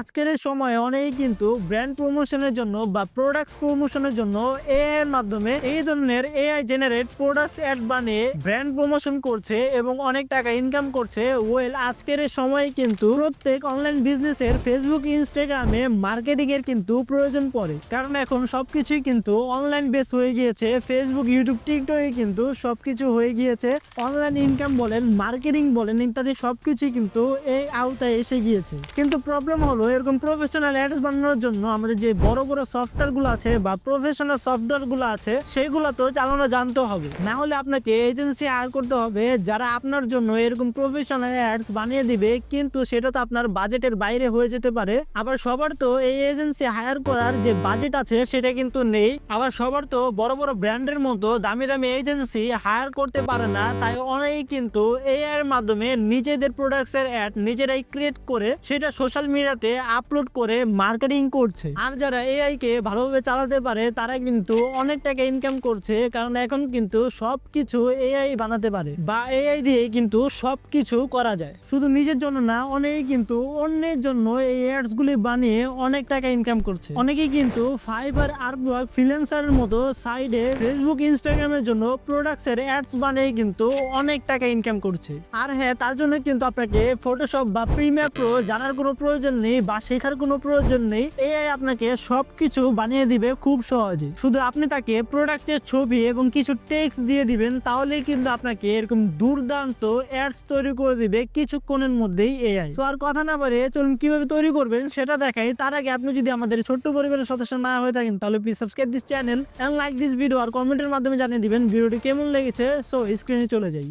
আজকের সময়ে অনেকেই কিন্তু ব্র্যান্ড প্রমোশনের জন্য বা প্রোডাক্ট প্রমোশনের জন্য এআই এর মাধ্যমে এই ধরনের এআই জেনারেট প্রোডাক্টস অ্যাড বানিয়ে ব্র্যান্ড প্রমোশন করছে এবং অনেক টাকা ইনকাম করছে। ওয়েল আজকের সময়ে কিন্তু প্রত্যেক অনলাইন বিজনেসের ফেসবুক ইনস্টাগ্রামে মার্কেটিং এর কিন্তু প্রয়োজন পড়ে। কারণ এখন সবকিছুই কিন্তু অনলাইন বেস হয়ে গিয়েছে। ফেসবুক ইউটিউব টিকটকে কিন্তু সবকিছু হয়ে গিয়েছে। অনলাইন ইনকাম বলেন মার্কেটিং বলেন, ইত্যাদি সবকিছুই কিন্তু এই আওতায় এসে গিয়েছে। কিন্তু প্রবলেম হলো এরকম প্রফেশনাল অ্যাডস বানানোর জন্য আমাদের যে বড় বড় সফটওয়্যারগুলো আছে বা প্রফেশনাল সফটওয়্যারগুলো আছে, সেগুলো তো চালানো জানতে হবে। না হলে আপনাকে এজেন্সি হায়ার করতে হবে যারা আপনার জন্য এরকম প্রফেশনাল অ্যাডস বানিয়ে দিবে, কিন্তু সেটা তো আপনার বাজেটের বাইরে হয়ে যেতে পারে। আবার সবার তো এই এজেন্সি হায়ার করার যে বাজেট আছে, সেটা কিন্তু নেই। আবার সবার তো বড় বড় ব্র্যান্ডের মতো দামি দামি এজেন্সি হায়ার করতে পারে না, তাই অনেকেই কিন্তু এআই এর মাধ্যমে নিজেদের প্রোডাক্টস এর অ্যাড নিজেরাই ক্রিয়েট করে, সেটা সোশ্যাল মিডিয়াতে আপলোড করে মার্কেটিং করছে। আর যারা এআই কে ভালোভাবে চালাতে পারে, তারা কিন্তু অনেক টাকা ইনকাম করছে, কারণ এখন কিন্তু সবকিছু এআই বানাতে পারে বা এআই দিয়ে কিন্তু সবকিছু করা যায়। শুধু নিজের জন্য না, অনেকেই কিন্তু অন্যের জন্য এই অ্যাডস গুলি বানিয়ে অনেক টাকা ইনকাম করছে। অনেকেই কিন্তু ফাইবার আর ফ্রিল্যান্সারের মতো সাইডে ফেসবুক ইনস্টাগ্রামের জন্য প্রোডাক্টস এর অ্যাডস বানিয়ে কিন্তু অনেক টাকা ইনকাম করছে। আর হ্যাঁ তার জন্য কিন্তু আপনাকে ফটোশপ বা প্রিমিয়ার প্রো জানার কোনো প্রয়োজন নেই বা শেখার কোনো প্রয়োজন নেই। এআই আপনাকে সব কিছু বানিয়ে দিবে খুব সহজে। শুধু আপনি তাকে প্রোডাক্টের ছবি এবং কিছু টেক্সট দিয়ে দিবেন, তাহলেই কিন্তু আপনাকে এরকম দুর্দান্ত অ্যাডস তৈরি করে দিবে কিছুক্ষণের মধ্যেই এআই তো আর কথা না বলে চলুন কীভাবে তৈরি করবেন সেটা দেখাই। তার আগে আপনি যদি আমাদের ছোট্ট পরিবারের সদস্য না হয়ে থাকেন, তাহলে please subscribe this channel and like this video আর কমেন্টের মাধ্যমে জানিয়ে দিবেন ভিডিওটি কেমন লেগেছে। সো স্ক্রিনে চলে যাই।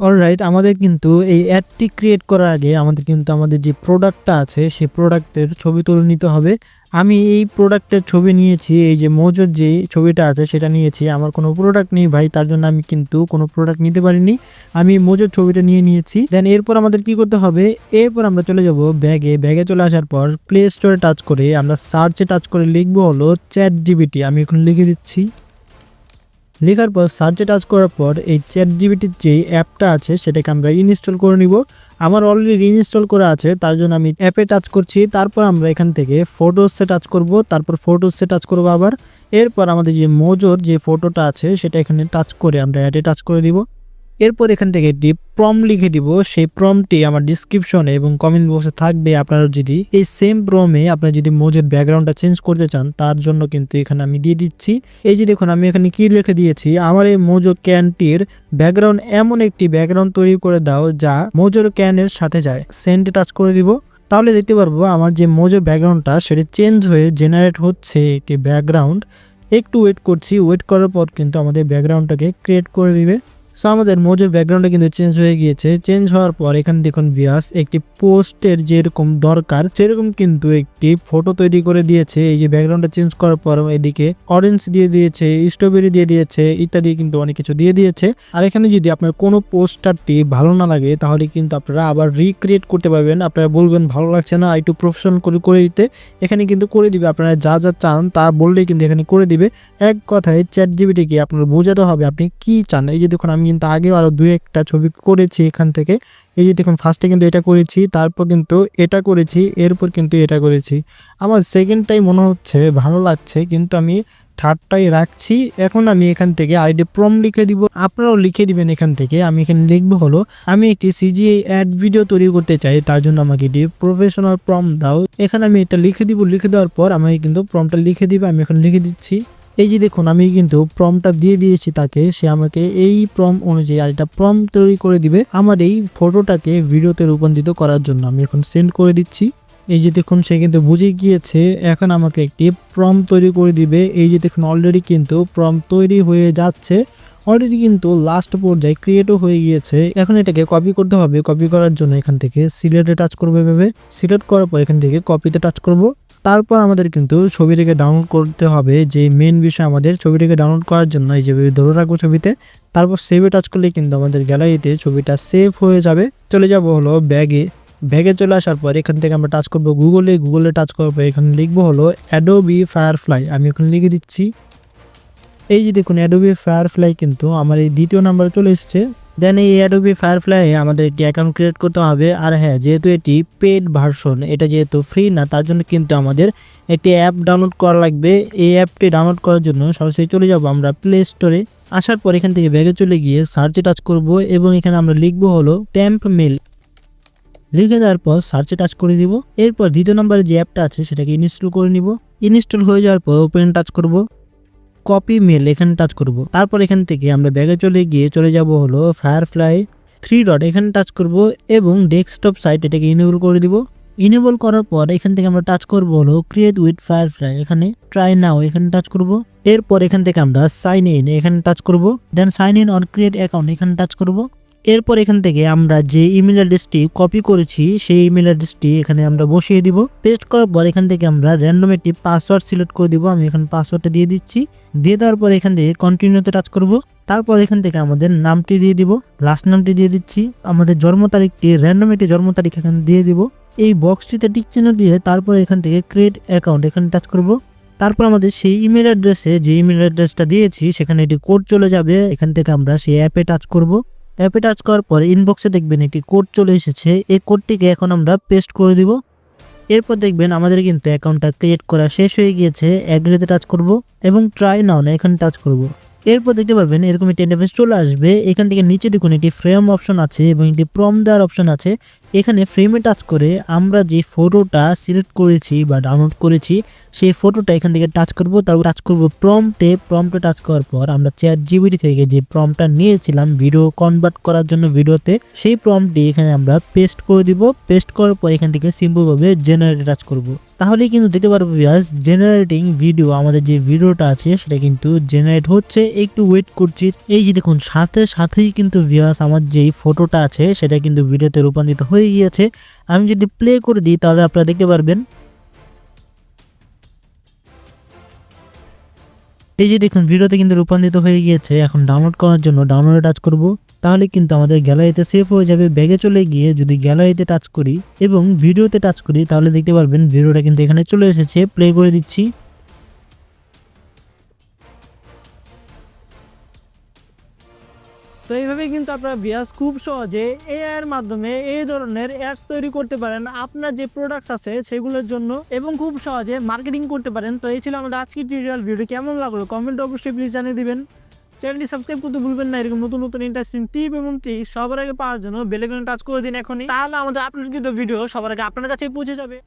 অলরাইট আমাদের কিন্তু এই অ্যাডটি ক্রিয়েট করার আগে আমাদের কিন্তু আমাদের যে প্রোডাক্টটা আছে, সেই প্রোডাক্টের ছবি তুলে নিতে হবে। আমি এই প্রোডাক্টের ছবি নিয়েছি, এই যে মজুর যে ছবিটা আছে, সেটা নিয়েছি। আমার কোনো প্রোডাক্ট নেই ভাই, তার জন্য আমি কিন্তু কোনো প্রোডাক্ট নিতে পারিনি। আমি মজুর ছবিটা নিয়ে নিয়েছি। দেন এরপর আমাদের কি করতে হবে? এরপর আমরা চলে যাব ব্যাগে ব্যাগে চলে আসার পর প্লে স্টোরে টাচ করে আমরা সার্চে টাচ করে লিখব হলো চ্যাট জিবিটি আমি এখন লিখে দিচ্ছি। লেখার পর সার্চে টাচ করার পর এই চ্যাট জিবিটির যেই অ্যাপটা আছে, সেটাকে আমরা ইনস্টল করে নিব। আমার অলরেডি ইনস্টল করা আছে, তার জন্য আমি অ্যাপে টাচ করছি। তারপর আমরা এখান থেকে ফটোসে টাচ করব, তারপর ফটোসে টাচ করব আবার। এরপর আমাদের যে মোজোর যে ফটোটা আছে, সেটা এখানে টাচ করে আমরা অ্যাডে টাচ করে দিব। এরপর এখান থেকে একটি প্রম লিখে দিব। সেই প্রমটি আমার ডিসক্রিপশনে এবং কমেন্ট বক্সে থাকবে। আপনারা যদি এই সেম প্রমে আপনারা যদি মোজের ব্যাকগ্রাউন্ডটা চেঞ্জ করতে চান, তার জন্য কিন্তু এখানে আমি দিয়ে দিচ্ছি। এই যে দেখুন, আমি এখানে কি লিখে দিয়েছি? আমার এই মোজো ক্যানটির ব্যাকগ্রাউন্ড এমন একটি ব্যাকগ্রাউন্ড তৈরি করে দাও, যা মোজোর ক্যানের সাথে যায়। সেন্টে টাচ করে দিব। তাহলে দেখতে পারব, আমার যে মোজো ব্যাকগ্রাউন্ডটা সেটা চেঞ্জ হয়ে জেনারেট হচ্ছে একটি ব্যাকগ্রাউন্ড একটু ওয়েট করছি। ওয়েট করার পর কিন্তু আমাদের ব্যাকগ্রাউন্ডটাকে ক্রিয়েট করে দিবে। সো আমাদের মজুর ব্যাকগ্রাউন্ডে কিন্তু চেঞ্জ হয়ে গিয়েছে। চেঞ্জ হওয়ার পর এখানে দেখুন ভিয়াস একটি পোস্টের যেরকম দরকার, সেরকম কিন্তু একটি ফটো তৈরি করে দিয়েছে। এই যে ব্যাকগ্রাউন্ডটা চেঞ্জ করার পর এদিকে অরেঞ্জ দিয়ে দিয়েছে স্ট্রবেরি দিয়ে দিয়েছে, ইত্যাদি কিন্তু অনেক কিছু দিয়ে দিয়েছে। আর এখানে যদি আপনার কোনো পোস্টারটি ভালো না লাগে, তাহলে কিন্তু আপনারা আবার রিক্রিয়েট করতে পারবেন। আপনারা বলবেন, ভালো লাগছে না, একটু প্রফেশনাল করে করে দিতে। এখানে কিন্তু করে দিবে, আপনারা যা যা চান, তা বললেই কিন্তু এখানে করে দিবে। এক কথায় চ্যাট জিবিটিকে আপনার বোঝাতে হবে, আপনি কি চান? এই যে দেখুন, আমি কিন্তু আগেও আরও দু একটা ছবি করেছি এখান থেকে। এই যে দেখুন ফার্স্টে কিন্তু এটা করেছি, তারপর কিন্তু এটা করেছি, এরপর কিন্তু এটা করেছি। আমার সেকেন্ডটাই মনে হচ্ছে, ভালো লাগছে, কিন্তু আমি থার্ডটাই রাখছি। এখন আমি এখান থেকে আইডি প্রম লিখে দিব। আপনারাও লিখে দিবেন এখান থেকে। আমি এখানে লিখব হলো, আমি একটি সিজিআই অ্যাড ভিডিও তৈরি করতে চাই, তার জন্য আমাকে এটি প্রফেশনাল প্রম দাও। এখানে আমি এটা লিখে দিব। লিখে দেওয়ার পর আমাকে কিন্তু প্রমটা লিখে দিবে, আমি এখন লিখে দিচ্ছি। এই যে দেখুন, আমি কিন্তু প্রমটা দিয়ে দিয়েছি তাকে, সে আমাকে এই প্রম অনুযায়ী আর এটা প্রম তৈরি করে দিবে আমার এই ফটোটাকে ভিডিওতে রূপান্তরিত করার জন্য। আমি এখন সেন্ড করে দিচ্ছি। এই যে দেখুন, সে কিন্তু বুঝে গিয়েছে, এখন আমাকে একটি প্রম তৈরি করে দিবে। এই যে দেখুন অলরেডি কিন্তু প্রম তৈরি হয়ে যাচ্ছে। অলরেডি কিন্তু লাস্ট পর্যায়ে ক্রিয়েটও হয়ে গিয়েছে। এখন এটাকে কপি করতে হবে। কপি করার জন্য এখান থেকে সিলেটে টাচ করবে ভেবে সিলেক্ট করার পর এখান থেকে কপিতে টাচ করব। তারপর আমাদের কিন্তু ছবিটাকে ডাউনলোড করতে হবে, যে মেন বিষয় আমাদের ছবিটাকে ডাউনলোড করার জন্য, এই যে ধরে রাখব ছবিতে, তারপর সেভে টাচ করলে কিন্তু আমাদের গ্যালারিতে ছবিটা সেভ হয়ে যাবে। চলে যাব হলো ব্যাগে ব্যাগে চলে আসার পর এখান থেকে আমরা টাচ করব গুগলে গুগলে টাচ করার পর এখানে লিখব হলো অ্যাডোবি ফায়ারফ্লাই আমি এখানে লিখে দিচ্ছি। এই যে দেখুন অ্যাডোবি ফায়ারফ্লাই কিন্তু আমার এই দ্বিতীয় নাম্বারে চলে এসেছে। দেন এই অ্যাডোবি ফায়ারফ্লাই আমাদের একটি অ্যাকাউন্ট ক্রিয়েট করতে হবে। আর হ্যাঁ যেহেতু এটি পেড ভার্সন এটা যেহেতু ফ্রি না, তার জন্য কিন্তু আমাদের একটি অ্যাপ ডাউনলোড করা লাগবে। এই অ্যাপটি ডাউনলোড করার জন্য সরাসরি চলে যাব আমরা প্লে স্টোরে আসার পর এখান থেকে ব্যাগে চলে গিয়ে সার্চে টাচ করব এবং এখানে আমরা লিখব হলো ট্যাম্প মেল লিখে দেওয়ার পর সার্চে টাচ করে দিব। এরপর দ্বিতীয় নম্বরে যে অ্যাপটা আছে, সেটাকে ইনস্টল করে নিব। ইনস্টল হয়ে যাওয়ার পর ওপেন টাচ করব। কপি মেল এখানে টাচ করব। তারপর এখান থেকে আমরা ব্যাগে চলে গিয়ে চলে যাব হলো ফায়ারফ্লাই থ্রি ডট এখানে টাচ করব এবং ডেস্কটপ সাইট এটাকে ইনেবল করে দিব। ইনেবল করার পর এখান থেকে আমরা টাচ করব হলো ক্রিয়েট উইথ ফায়ারফ্লাই এখানে ট্রাই নাও এখানে টাচ করব। এরপর এখান থেকে আমরা সাইন ইন এখানে টাচ করব। Then sign in on create account এখানে টাচ করব। এরপর এখান থেকে আমরা যে ইমেল অ্যাড্রেসটি কপি করেছি, সেই ইমেল অ্যাড্রেসটি এখানে আমরা বসিয়ে দিব। পেস্ট করার পর এখান থেকে আমরা র্যান্ডম একটি পাসওয়ার্ড সিলেক্ট করে দিব। আমি এখানে পাসওয়ার্ডটা দিয়ে দিচ্ছি। দিয়ে দেওয়ার পর এখান থেকে কন্টিনিউতে টাচ করব। তারপর এখান থেকে আমাদের নামটি দিয়ে দিব। লাস্ট নামটি দিয়ে দিচ্ছি। আমাদের জন্ম তারিখটি র্যান্ডম একটি জন্ম তারিখ এখানে দিয়ে দিব। এই বক্সটিতে টিক চিহ্ন দিয়ে তারপর এখান থেকে ক্রিয়েট অ্যাকাউন্ট এখানে টাচ করব। তারপর আমাদের সেই ইমেল অ্যাড্রেসে যে ইমেল অ্যাড্রেসটা দিয়েছি, সেখানে একটি কোড চলে যাবে। এখান থেকে আমরা সেই অ্যাপে টাচ করব। অ্যাপে টাচ করার পরে ইনবক্সে দেখবেন একটি কোড চলে এসেছে। এই কোডটিকে এখন আমরা পেস্ট করে দিব। এরপর দেখবেন আমাদের কিন্তু অ্যাকাউন্টটা ক্রিয়েট করা শেষ হয়ে গিয়েছে। অ্যাগ্রিতে টাচ করব এবং ট্রাই নাও না এখানে টাচ করব। এরপর দেখতে পাবেন এরকম একটি ইন্টারফেস চলে আসবে। এখান থেকে নিচে দেখুন একটি ফ্রেম অপশন আছে এবং একটি প্রম দেওয়ার অপশন আছে। এখানে ফ্রেমে টাচ করে আমরা যে ফটোটা সিলেক্ট করেছি বা ডাউনলোড করেছি, সেই ফটোটা এখান থেকে টাচ করব। তারপর টাচ করব প্রম্পটে প্রম্পটে টাচ করার পর আমরা চেয়ার জিবিটি থেকে যে প্রম্পটটা নিয়েছিলাম ভিডিও কনভার্ট করার জন্য ভিডিওতে সেই প্রম্পটি এখানে আমরা পেস্ট করে দিব। পেস্ট করার পর এখান থেকে সিম্পলভাবে জেনারেটে টাচ করব। তাহলেই কিন্তু দেখতে পারব ভিউয়ার্স জেনারেটিং ভিডিও আমাদের যে ভিডিওটা আছে, সেটা কিন্তু জেনারেট হচ্ছে। একটু ওয়েট করছি। এই যে দেখুন, সাথে সাথেই কিন্তু ভিউয়ার্স আমার যেই ফটোটা আছে, সেটা কিন্তু ভিডিওতে রূপান্তরিত হয়ে গিয়েছে, আমি যদি প্লে করে দিই তাহলে আপনারা দেখতে পারবেন। এই যে দেখুন ভিডিওতে কিন্তু রূপান্তরিত হয়ে গিয়েছে। এখন ডাউনলোড করার জন্য ডাউনলোডে টাচ করব, তাহলে কিন্তু আমাদের গ্যালারিতে সেভ হয়ে যাবে। ব্যাগে চলে গিয়ে যদি গ্যালারিতে টাচ করি এবং ভিডিওতে টাচ করি, তাহলে দেখতে পারবেন ভিডিওটা কিন্তু এখানে চলে এসেছে। প্লে করে দিচ্ছি। তো এইভাবে কিন্তু আপনারা বিয়াস খুব সহজে এআই এর মাধ্যমে এই ধরনের অ্যাডস তৈরি করতে পারেন। আপনার যে প্রোডাক্টস আছে সেগুলোর জন্য এবং খুব সহজে মার্কেটিং করতে পারেন। তো এই ছিল আমাদের আজকের টিউটোরিয়াল ভিডিও কেমন লাগল কমেন্ট অবশ্যই প্লিজ জানিয়ে দিবেন। চ্যানেলটি সাবস্ক্রাইব করতে ভুলবেন না। এরকম নতুন নতুন ইন্টারেস্টিং টিপ এবং ট্রিক সবার আগে পাওয়ার জন্য বেলেগন টাচ করে দিন এখনই। তাহলে আমাদের আপলোড কিন্তু ভিডিও সবার আগে আপনার কাছেই পৌঁছে যাবে।